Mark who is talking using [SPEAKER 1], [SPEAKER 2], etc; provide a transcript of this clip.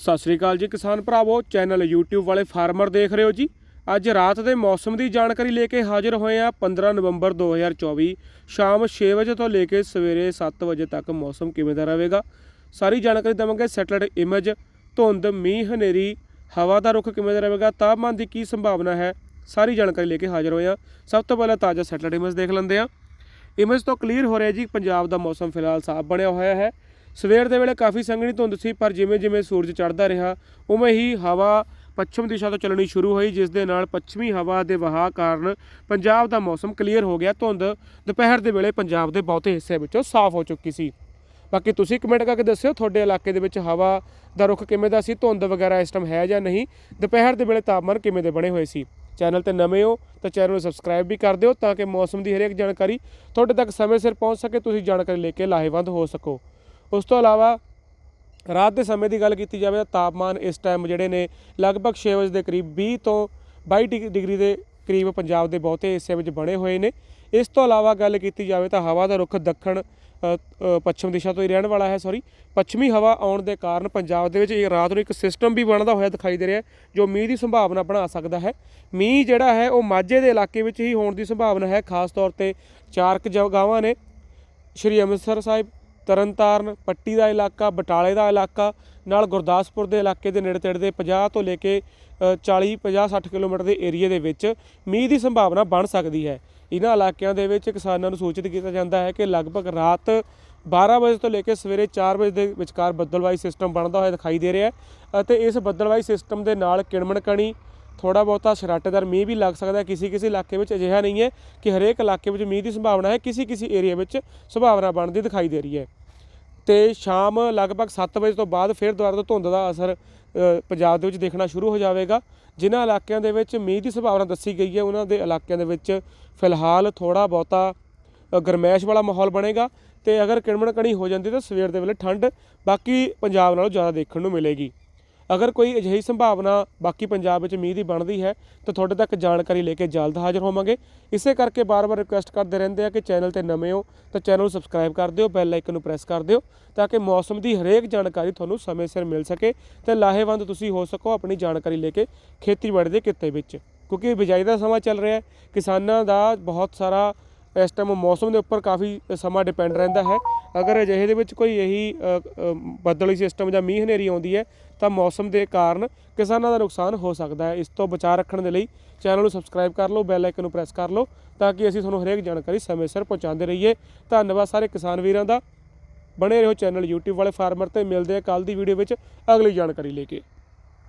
[SPEAKER 1] ਸਤਿ ਸ੍ਰੀ ਅਕਾਲ ਜੀ ਕਿਸਾਨ ਭਰਾਵੋ, ਚੈਨਲ YouTube ਵਾਲੇ ਫਾਰਮਰ ਦੇਖ ਰਹੇ ਹੋ ਜੀ। ਅੱਜ ਰਾਤ ਦੇ ਮੌਸਮ ਦੀ ਜਾਣਕਾਰੀ ਲੈ ਕੇ ਹਾਜ਼ਰ ਹੋਏ ਆ 15 ਨਵੰਬਰ 2024 ਸ਼ਾਮ 6 ਵਜੇ ਤੋਂ ਲੈ ਕੇ ਸਵੇਰੇ 7 ਵਜੇ ਤੱਕ ਮੌਸਮ ਕਿਵੇਂ ਦਾ ਰਹੇਗਾ? ਸਾਰੀ ਜਾਣਕਾਰੀ ਦੇਵਾਂਗੇ ਸੈਟਲਾਈਟ ਇਮੇਜ ਧੁੰਦ, ਮੀਂਹ, ਹਨੇਰੀ, ਹਵਾ ਦਾ ਰੁਖ ਕਿਵੇਂ ਦਾ ਰਹੇਗਾ, ਤਾਪਮਾਨ ਦੀ ਕੀ ਸੰਭਾਵਨਾ ਹੈ, ਸਾਰੀ ਜਾਣਕਾਰੀ ਲੈ ਕੇ ਹਾਜ਼ਰ ਹੋਏ ਆ ਸਭ ਤੋਂ ਪਹਿਲਾਂ ਤਾਜ਼ਾ ਸੈਟਲਾਈਟ ਇਮੇਜ ਦੇਖ ਲੈਂਦੇ ਆ ਇਮੇਜ ਤੋਂ ਕਲੀਅਰ ਹੋ ਰਿਹਾ ਜੀ, ਪੰਜਾਬ ਦਾ ਮੌਸਮ ਫਿਲਹਾਲ ਸਾਫ਼ ਬਣਿਆ ਹੋਇਆ ਹੈ। ਸਵੇਰ ਦੇ ਵੇਲੇ ਕਾਫੀ ਸੰਘਣੀ ਧੁੰਦ ਸੀ, ਪਰ ਜਿਵੇਂ ਜਿਵੇਂ ਸੂਰਜ ਚੜ੍ਹਦਾ ਰਿਹਾ, ਉਵੇਂ ਹੀ ਹਵਾ ਪੱਛਮ ਦਿਸ਼ਾ ਤੋਂ ਚੱਲਣੀ ਸ਼ੁਰੂ ਹੋਈ, ਜਿਸ ਦੇ ਨਾਲ ਪੱਛਮੀ ਹਵਾ ਦੇ ਵਹਾਅ ਕਾਰਨ ਪੰਜਾਬ ਦਾ ਮੌਸਮ ਕਲੀਅਰ ਹੋ ਗਿਆ। ਧੁੰਦ ਦੁਪਹਿਰ ਦੇ ਵੇਲੇ ਪੰਜਾਬ ਦੇ ਬਹੁਤੇ ਹਿੱਸੇ ਵਿੱਚੋਂ ਸਾਫ਼ ਹੋ ਚੁੱਕੀ ਸੀ। ਬਾਕੀ ਤੁਸੀਂ ਕਮੈਂਟ ਕਰਕੇ ਦੱਸਿਓ, ਤੁਹਾਡੇ ਇਲਾਕੇ ਦੇ ਵਿੱਚ ਹਵਾ ਦਾ ਰੁਖ ਕਿਵੇਂ ਦਾ ਸੀ? ਧੁੰਦ ਵਗੈਰਾ ਇਸ ਟਾਈਮ ਹੈ ਜਾਂ ਨਹੀਂ? ਦੁਪਹਿਰ ਦੇ ਵੇਲੇ ਤਾਪਮਾਨ ਕਿਵੇਂ ਦੇ ਬਣੇ ਹੋਏ ਸੀ? ਚੈਨਲ ਤੇ ਨਵੇਂ ਹੋ ਤਾਂ ਚੈਨਲ ਨੂੰ ਸਬਸਕ੍ਰਾਈਬ ਵੀ ਕਰ ਦਿਓ ਤਾਂ ਕਿ ਮੌਸਮ ਦੀ ਹਰੇਕ ਜਾਣਕਾਰੀ ਤੁਹਾਡੇ ਤੱਕ ਸਮੇਂ ਸਿਰ ਪਹੁੰਚ ਸਕੇ। ਤੁਸੀਂ ਜਾਣਕਾਰੀ ਲੈ ਕੇ ਲਾਹੇਵੰਦ ਹੋ ਸਕੋ। ਉਸ ਤੋਂ ਇਲਾਵਾ ਰਾਤ ਦੇ ਸਮੇਂ ਦੀ ਗੱਲ ਕੀਤੀ ਜਾਵੇ ਤਾਂ ਤਾਪਮਾਨ ਇਸ ਟਾਈਮ ਜਿਹੜੇ ਨੇ ਲਗਭਗ 6 ਵਜੇ ਦੇ ਕਰੀਬ 20 ਤੋਂ 22 ਡਿਗ- ਡਿਗਰੀ ਦੇ ਕਰੀਬ ਪੰਜਾਬ ਦੇ ਬਹੁਤੇ ਹਿੱਸੇ ਵਿੱਚ ਬਣੇ ਹੋਏ ਨੇ। ਇਸ ਤੋਂ ਇਲਾਵਾ ਗੱਲ ਕੀਤੀ ਜਾਵੇ ਤਾਂ ਹਵਾ ਦਾ ਰੁਖ ਦੱਖਣ ਪੱਛਮ ਦਿਸ਼ਾ ਤੋਂ ਹੀ ਰਹਿਣ ਵਾਲਾ ਹੈ ਸੌਰੀ ਪੱਛਮੀ ਹਵਾ ਆਉਣ ਦੇ ਕਾਰਨ ਪੰਜਾਬ ਦੇ ਵਿੱਚ ਇਹ ਰਾਤ ਨੂੰ ਇੱਕ ਸਿਸਟਮ ਵੀ ਬਣਦਾ ਹੋਇਆ ਦਿਖਾਈ ਦੇ ਰਿਹਾ ਜੋ ਮੀਂਹ ਦੀ ਸੰਭਾਵਨਾ ਬਣਾ ਸਕਦਾ ਹੈ। ਮੀਂਹ ਜਿਹੜਾ ਹੈ ਉਹ ਮਾਝੇ ਦੇ ਇਲਾਕੇ ਵਿੱਚ ਹੀ ਹੋਣ ਦੀ ਸੰਭਾਵਨਾ ਹੈ, ਖਾਸ ਤੌਰ ਤੇ ਚਾਰਕ ਕੁ ਜਗ੍ਹਾਵਾਂ ਨੇ। ਸ਼੍ਰੀ ਅੰਮ੍ਰਿਤਸਰ ਸਾਹਿਬ ਤਰਨਤਾਰਨ ਪੱਟੀ ਦਾ ਇਲਾਕਾ ਬਟਾਲੇ ਦਾ ਇਲਾਕਾ ਨਾਲ ਗੁਰਦਾਸਪੁਰ ਦੇ ਇਲਾਕੇ ਦੇ ਨੇੜੇ ਤੇੜੇ ਦੇ 50 ਤੋਂ ਲੈ ਕੇ ਅ, 40 50 60 ਕਿਲੋਮੀਟਰ ਦੇ ਏਰੀਏ ਦੇ ਵਿੱਚ ਮੀਂਹ ਦੀ ਸੰਭਾਵਨਾ ਬਣ ਸਕਦੀ ਹੈ। ਇਹਨਾਂ ਇਲਾਕਿਆਂ ਦੇ ਵਿੱਚ ਕਿਸਾਨਾਂ ਨੂੰ ਸੂਚਿਤ ਕੀਤਾ ਜਾਂਦਾ ਹੈ ਕਿ ਲਗਭਗ ਰਾਤ 12 ਵਜੇ ਤੋਂ ਲੈ ਕੇ ਸਵੇਰੇ 4 ਵਜੇ ਦੇ ਵਿਚਕਾਰ ਬੱਦਲਵਾਈ ਸਿਸਟਮ ਬਣਦਾ ਹੋਇਆ ਦਿਖਾਈ ਦੇ ਰਿਹਾ ਹੈ ਅਤੇ ਇਸ ਬੱਦਲਵਾਈ ਸਿਸਟਮ ਦੇ ਨਾਲ ਕਿਣਮਣ ਕਣੀ ਥੋੜਾ ਬਹੁਤਾ ਸ਼ਰਾਟੇਦਾਰ ਮੀਂਹ ਵੀ ਲੱਗ ਸਕਦਾ ਹੈ। ਕਿਸੇ ਕਿਸੇ ਇਲਾਕੇ ਵਿੱਚ ਅਜਿਹਾ ਨਹੀਂ ਹੈ ਕਿ ਹਰੇਕ ਇਲਾਕੇ ਵਿੱਚ ਮੀਂਹ ਦੀ ਸੰਭਾਵਨਾ ਹੈ। ਕਿਸੇ ਕਿਸੇ ਏਰੀਆ ਵਿੱਚ ਸੰਭਾਵਨਾ ਬਣਦੀ ਦਿਖਾਈ ਦੇ ਰਹੀ ਹੈ। ਤੇ ਸ਼ਾਮ ਲਗਭਗ 7 ਵਜੇ ਤੋਂ ਬਾਅਦ ਫਿਰ ਦੁਬਾਰਾ ਤੋਂ ਧੁੰਦ ਦਾ ਅਸਰ ਪੰਜਾਬ ਦੇ ਵਿੱਚ ਦੇਖਣਾ ਸ਼ੁਰੂ ਹੋ ਜਾਵੇਗਾ। ਜਿਨ੍ਹਾਂ ਇਲਾਕਿਆਂ ਦੇ ਵਿੱਚ ਮੀਂਹ ਦੀ ਸੰਭਾਵਨਾ ਦੱਸੀ ਗਈ ਹੈ, ਉਹਨਾਂ ਦੇ ਇਲਾਕਿਆਂ ਦੇ ਵਿੱਚ ਫਿਲਹਾਲ ਥੋੜਾ ਬਹੁਤਾ ਗਰਮੈਸ਼ ਵਾਲਾ ਮਾਹੌਲ ਬਣੇਗਾ ਤੇ ਅਗਰ ਕਿਣਮਣ ਕਣੀ ਹੋ ਜਾਂਦੀ ਤਾਂ ਸਵੇਰ ਦੇ ਵੇਲੇ ਠੰਡ ਬਾਕੀ ਪੰਜਾਬ ਨਾਲੋਂ ਜ਼ਿਆਦਾ ਦੇਖਣ ਨੂੰ ਮਿਲੇਗੀ। ਅਗਰ ਕੋਈ ਅਜਿਹੀ ਸੰਭਾਵਨਾ ਬਾਕੀ ਪੰਜਾਬ ਵਿੱਚ ਮੀਂਹ ਦੀ ਬਣਦੀ ਹੈ, ਤਾਂ ਤੁਹਾਡੇ ਤੱਕ ਜਾਣਕਾਰੀ ਲੈ ਕੇ ਜਲਦ ਹਾਜ਼ਰ ਹੋਵਾਂਗੇ। ਇਸੇ ਕਰਕੇ ਬਾਰ-ਬਾਰ ਰਿਕੁਐਸਟ ਕਰਦੇ ਰਹਿੰਦੇ ਆ ਕਿ ਚੈਨਲ ਤੇ ਨਵੇਂ ਹੋ, ਤਾਂ ਚੈਨਲ ਨੂੰ ਸਬਸਕ੍ਰਾਈਬ ਕਰ ਦਿਓ ਬੈਲ ਆਈਕਨ ਨੂੰ ਪ੍ਰੈਸ ਕਰ ਦਿਓ, ਤਾਂ ਕਿ ਮੌਸਮ ਦੀ ਹਰੇਕ ਜਾਣਕਾਰੀ ਤੁਹਾਨੂੰ ਸਮੇਂ ਸਿਰ ਮਿਲ ਸਕੇ ਤੇ ਲਾਹੇਵੰਦ ਤੁਸੀਂ ਹੋ ਸਕੋ ਆਪਣੀ ਜਾਣਕਾਰੀ ਲੈ ਕੇ ਖੇਤੀਬਾੜੀ ਦੇ ਕਿੱਤੇ ਵਿੱਚ। ਕਿਉਂਕਿ ਬਿਜਾਈ ਦਾ ਸਮਾਂ ਚੱਲ ਰਿਹਾ ਹੈ, ਕਿਸਾਨਾਂ ਦਾ ਬਹੁਤ ਸਾਰਾ ਇਸ ਟਾਈਮ ਮੌਸਮ ਦੇ ਉੱਪਰ ਕਾਫੀ ਸਮਾਂ ਡਿਪੈਂਡ ਰਹਿੰਦਾ ਹੈ। ਅਗਰ ਅਜਿਹੇ ਦੇ ਵਿੱਚ ਕੋਈ ਇਹੀ ਅ, ਸਿਸਟਮ ਜਾਂ ਮੀਂਹ ਹਨੇਰੀ ਆਉਂਦੀ ਹੈ ਤਾਂ ਮੌਸਮ ਦੇ ਕਾਰਨ ਕਿਸਾਨਾਂ ਦਾ ਨੁਕਸਾਨ ਹੋ ਸਕਦਾ ਹੈ। ਇਸ ਤੋਂ ਬਚਾਅ ਰੱਖਣ ਦੇ ਲਈ ਚੈਨਲ ਨੂੰ ਸਬਸਕ੍ਰਾਈਬ ਕਰ ਲਓ ਬੈਲ ਆਈਕਨ ਨੂੰ ਪ੍ਰੈਸ ਕਰ ਲਓ ਤਾਂ ਕਿ ਅਸੀਂ ਤੁਹਾਨੂੰ ਹਰੇਕ ਜਾਣਕਾਰੀ ਸਮੇਂ ਸਿਰ ਪਹੁੰਚਾਉਂਦੇ ਰਹੀਏ। ਧੰਨਵਾਦ ਸਾਰੇ ਕਿਸਾਨ ਵੀਰਾਂ ਦਾ। ਬਣੇ ਰਹੋ ਚੈਨਲ YouTube ਵਾਲੇ ਫਾਰਮਰ ਤੇ ਮਿਲਦੇ ਆ ਕੱਲ ਦੀ ਵੀਡੀਓ ਵਿੱਚ ਅਗਲੀ ਜਾਣਕਾਰੀ ਲੈ ਕੇ।